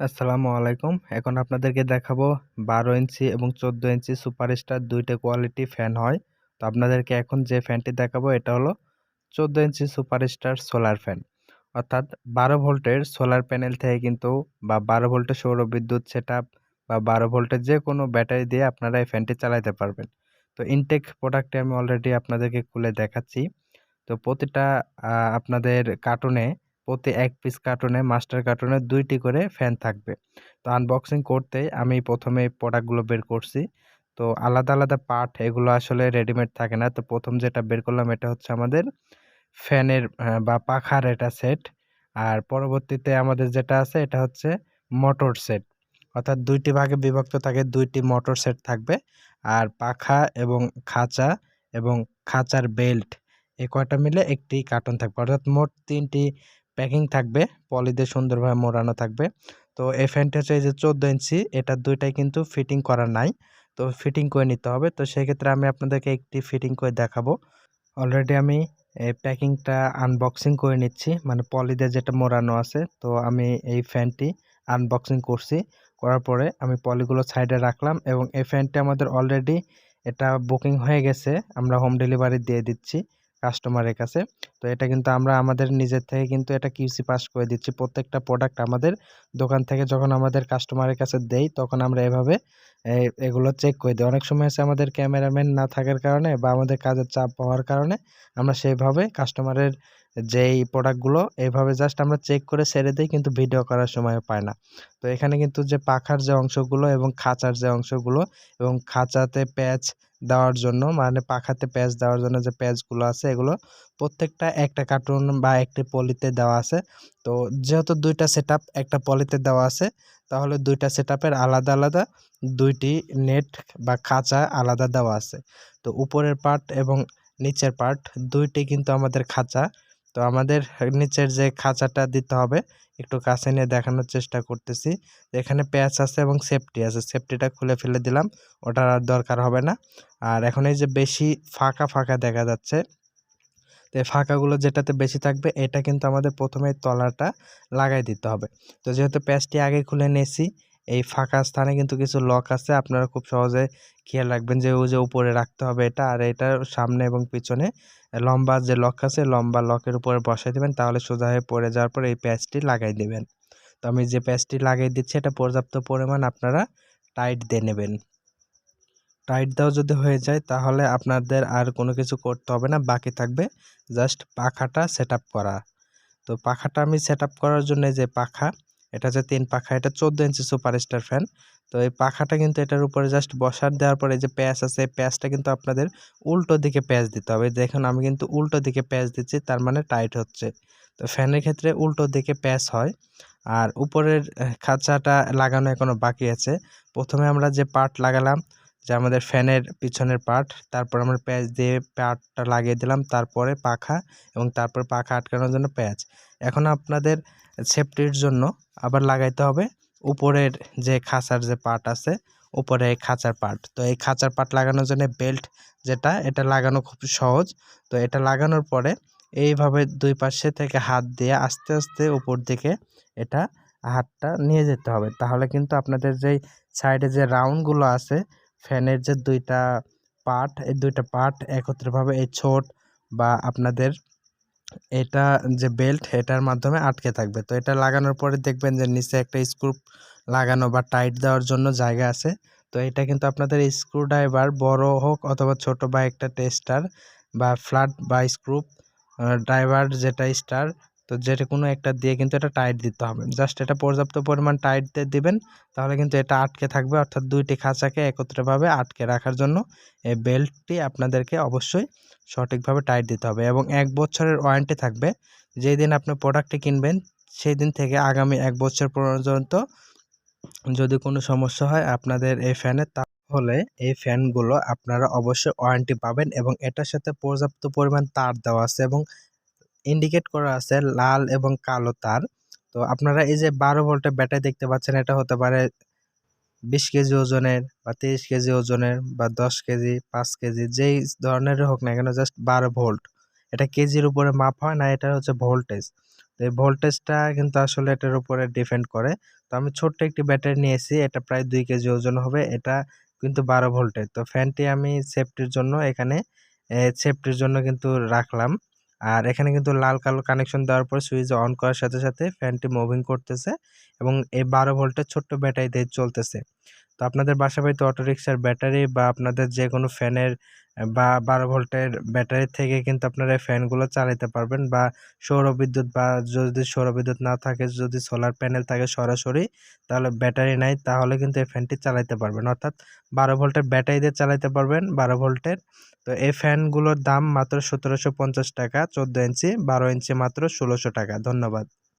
আসসালামু আলাইকুম। এখন আপনাদেরকে দেখাবো বারো ইঞ্চি এবং চোদ্দ ইঞ্চি সুপারস্টার দুইটা কোয়ালিটি ফ্যান হয়। তো আপনাদেরকে এখন যে ফ্যানটি দেখাবো, এটা হলো চোদ্দ ইঞ্চি সুপারস্টার সোলার ফ্যান। অর্থাৎ বারো ভোল্টের সোলার প্যানেল থেকে কিন্তু বা বারো ভোল্টের সৌর বিদ্যুৎ সেট বা বারো ভোল্টের যে কোনো ব্যাটারি দিয়ে আপনারা এই ফ্যানটি চালাতে পারবেন। তো ইনটেক প্রোডাক্টে আমি অলরেডি আপনাদেরকে খুলে দেখাচ্ছি। তো প্রতিটা আপনাদের কার্টুনে প্রতি এক পিস কার্টুনে মাস্টার কার্টুনে দুইটি করে ফ্যান থাকবে। তো আনবক্সিং করতে আমি প্রথমে প্রোডাক্টগুলো বের করছি। তো আলাদা আলাদা পার্ট এগুলো আসলে রেডিমেড থাকে না। তো প্রথম যেটা বের করলাম এটা হচ্ছে আমাদের ফ্যানের বা পাখার এটা সেট আর পরবর্তীতে আমাদের যেটা আছে এটা হচ্ছে মোটর সেট অর্থাৎ দুইটি ভাগে বিভক্ত থাকে, দুইটি মোটর সেট থাকবে। আর পাখা এবং খাঁচা এবং খাঁচার বেল্ট এ কয়টা মিলে একটি কার্টন থাকবে। অর্থাৎ মোট তিনটি প্যাকিং থাকবে পলি দিয়ে সুন্দরভাবে মোড়ানো থাকবে। তো এই ফ্যানটা হচ্ছে যে চোদ্দ ইঞ্চি, এটা দুইটাই কিন্তু ফিটিং করা নাই। তো ফিটিং করে নিতে হবে। তো সেক্ষেত্রে আমি আপনাদেরকে একটি ফিটিং করে দেখাবো। অলরেডি আমি এই প্যাকিংটা আনবক্সিং করে নিচ্ছি। মানে পলি দিয়ে যেটা মোড়ানো আছে, তো আমি এই ফ্যানটি আনবক্সিং করছি। করার পরে আমি পলিগুলো সাইডে রাখলাম এবং এই ফ্যানটি আমাদের অলরেডি এটা বুকিং হয়ে গেছে। আমরা হোম ডেলিভারি দিয়ে দিচ্ছি। কাস্টমারের কাছে। তো এটা কিন্তু আমরা আমাদের নিজের থেকে কিন্তু এটা কিউসি পাস করে দিচ্ছি। প্রত্যেকটা প্রোডাক্ট আমাদের দোকান থেকে যখন আমাদের কাস্টমারের কাছে দেই, তখন আমরা এভাবে এগুলো চেক করে দিই। অনেক সময় আছে আমাদের ক্যামেরাম্যান না থাকার কারণে বা আমাদের কাজের চাপ হওয়ার কারণে আমরা সেভাবে কাস্টমারের যেই প্রোডাক্টগুলো এইভাবে জাস্ট আমরা চেক করে ছেড়ে দিই কিন্তু ভিডিও করার সময় পায় না। তো এখানে কিন্তু যে পাখার যে অংশগুলো এবং খাঁচার যে অংশগুলো এবং খাঁচাতে প্যাচ দেওয়ার জন্য মানে পাখাতে প্যাচ দেওয়ার জন্য যে প্যাচগুলো আছে এগুলো প্রত্যেকটা একটা কার্টুন বা একটি পলিতে দেওয়া আছে। তো যেহেতু দুইটা সেট একটা পলিতে দেওয়া আছে, তাহলে দুইটা সেট আলাদা আলাদা দুইটি নেট বা খাঁচা আলাদা দেওয়া আছে। তো উপরের পার্ট এবং নিচের পার্ট দুইটি কিন্তু আমাদের খাঁচা তো আমাদের নিচের যে খাঁচাটা দিতে হবে, একটু কাছে নিয়ে দেখানোর চেষ্টা করতেছি। এখানে প্যাচ আছে এবং সেফটি আছে। সেফটিটা খুলে ফেলে দিলাম, ওটার আর দরকার হবে না। আর এখন এই যে বেশি ফাঁকা ফাঁকা দেখা যাচ্ছে, তো এই ফাঁকাগুলো যেটাতে বেশি থাকবে, এটা কিন্তু আমাদের প্রথমে তলাটা লাগাই দিতে হবে। তো যেহেতু প্যাচটি আগে খুলে নিয়েছি, এই ফাঁকা স্থানে কিন্তু কিছু লক আছে, আপনারা খুব সহজে খেয়াল রাখবেন যে ও যে উপরে রাখতে হবে এটা আর এটার সামনে এবং পিছনে লম্বা যে লক আছে, লম্বা লকের উপরে বসাই দেবেন, তাহলে সোজা হয়ে পড়ে যাওয়ার পর এই প্যাচটি লাগাই দেবেন। তো আমি যে প্যাচটি লাগিয়ে দিচ্ছি, এটা পর্যাপ্ত পরিমাণ আপনারা টাইট দিয়ে নেবেন। টাইট দেওয়া যদি হয়ে যায়, তাহলে আপনাদের আর কোনো কিছু করতে হবে না, বাকি থাকবে জাস্ট পাখাটা সেট করা। তো পাখাটা আমি সেট করার জন্য যে পাখা, এটা হচ্ছে তিন পাখা, এটা চোদ্দ ইঞ্চি সুপার স্টার ফ্যান তো এই পাখাটা কিন্তু এটার উপরে জাস্ট বসার দেওয়ার পরে যে প্যাচ আছে প্যাচটা কিন্তু আপনাদের উল্টো দিকে প্যাচ দিতে হবে। দেখুন, আমি কিন্তু উল্টো দিকে প্যাচ দিচ্ছি, তার মানে টাইট হচ্ছে। তো ফ্যানের ক্ষেত্রে উল্টো দিকে প্যাচ হয়। আর উপরের খাঁচাটা লাগানো এখনও বাকি আছে। প্রথমে আমরা যে পার্ট লাগালাম, যে আমাদের ফ্যানের পিছনের পার্ট, তারপর আমরা প্যাচ দিয়ে পার্টটা লাগিয়ে দিলাম, তারপরে পাখা এবং তারপর পাখা আটকানোর জন্য প্যাচ। এখন আপনাদের সেফটির জন্য আবার লাগাইতে হবে। উপরের যে খাঁচার যে পার্ট আছে, উপরে এই খাঁচার পার্ট তো এই খাঁচার পার্ট লাগানোর জন্য বেল্ট যেটা, এটা লাগানো খুব সহজ। তো এটা লাগানোর পরে এইভাবে দুই পাশে থেকে হাত দিয়ে আস্তে আস্তে উপর দিকে এটা হাতটা নিয়ে যেতে হবে। তাহলে কিন্তু আপনাদের যেই সাইডে যে রাউন্ডগুলো আছে, ফ্যানের যে দুইটা পার্ট এই দুইটা পার্ট একত্রিতভাবে এই ছোট বা আপনাদের এটা যে বেল্ট এটার মাধ্যমে আটকে থাকবে। তো এটা লাগানোর পরে দেখবেন যে নিচে একটা স্ক্রুপ লাগানো বা টাইট দেওয়ার জন্য জায়গা আছে। তো এটা কিন্তু আপনাদের স্ক্রুড্রাইভার বড় হোক অথবা ছোট বা একটা টেস্টার বা ফ্ল্যাট বা স্ক্রুপ ড্রাইভার যেটা স্টার তো যেটা কোনো একটা দিয়ে কিন্তু এটা টাইট দিতে হবে। জাস্ট এটা পর্যাপ্ত পরিমাণ টাইট দিয়ে দিবেন, তাহলে কিন্তু এটা আটকে থাকবে। অর্থাৎ দুইটি খাঁচাকে একত্রভাবে আটকে রাখার জন্য এই বেল্টটি আপনাদেরকে অবশ্যই সঠিকভাবে টাইট দিতে হবে এবং এক বছরের ওয়ারেন্টি থাকবে। যেই দিন আপনি প্রোডাক্টটি কিনবেন সেই দিন থেকে আগামী এক বছর পর্যন্ত যদি কোনো সমস্যা হয় আপনাদের এই ফ্যানের তাহলে এই ফ্যানগুলো আপনারা অবশ্যই ওয়ারেন্টি পাবেন এবং এটার সাথে পর্যাপ্ত পরিমাণ তার দেওয়া আছে এবং ইন্ডিকেট করা আছে লাল এবং কালো তার। তো আপনারা এই যে বারো ভোল্টের ব্যাটারি দেখতে পাচ্ছেন, এটা হতে পারে বিশ কেজি ওজনের বা তিরিশ কেজি ওজনের বা দশ কেজি, পাঁচ কেজি, যেই ধরনের হোক না কেন জাস্ট বারো ভোল্ট। এটা কেজির উপরে মাপ হয় না এটা হচ্ছে ভোল্টেজ। তো এই ভোল্টেজটা কিন্তু আসলে এটার উপরে ডিপেন্ড করে। তো আমি ছোট্ট একটি ব্যাটারি নিয়েছি, এটা প্রায় দুই কেজি ওজন হবে, এটা কিন্তু বারো ভোল্টের। তো ফ্যানটি আমি সেফটির জন্য এখানে সেফটির জন্য কিন্তু রাখলাম। আর এখানে কিন্তু লাল কালো কানেকশন দেওয়ার পর সুইচ অন করার সাথে সাথে ফ্যানটি মুভিং করতেছে এবং এই বারো ভোল্টের ছোট্ট ব্যাটারি দিয়ে চলতেছে। তো আপনাদের বাসা বাড়িতে অটোরিক্সার ব্যাটারি বা আপনাদের যে কোনো ফ্যানের বা বারো ভোল্টের ব্যাটারি থেকে কিন্তু আপনারা এই ফ্যানগুলো চালাতে পারবেন বা সৌর বিদ্যুৎ বা যদি সৌর বিদ্যুৎ না থাকে, যদি সোলার প্যানেল থাকে সরাসরি, তাহলে ব্যাটারি নাই, তাহলে কিন্তু এই ফ্যানটি চালাতে পারবেন। অর্থাৎ বারো ভোল্টের ব্যাটারি দিয়ে চালাতে পারবেন বারো ভোল্টের। তো এই ফ্যানগুলোর দাম মাত্র সতেরোশো পঞ্চাশ টাকা, চোদ্দ ইঞ্চি, বারো ইঞ্চি মাত্র ষোলোশো টাকা। ধন্যবাদ।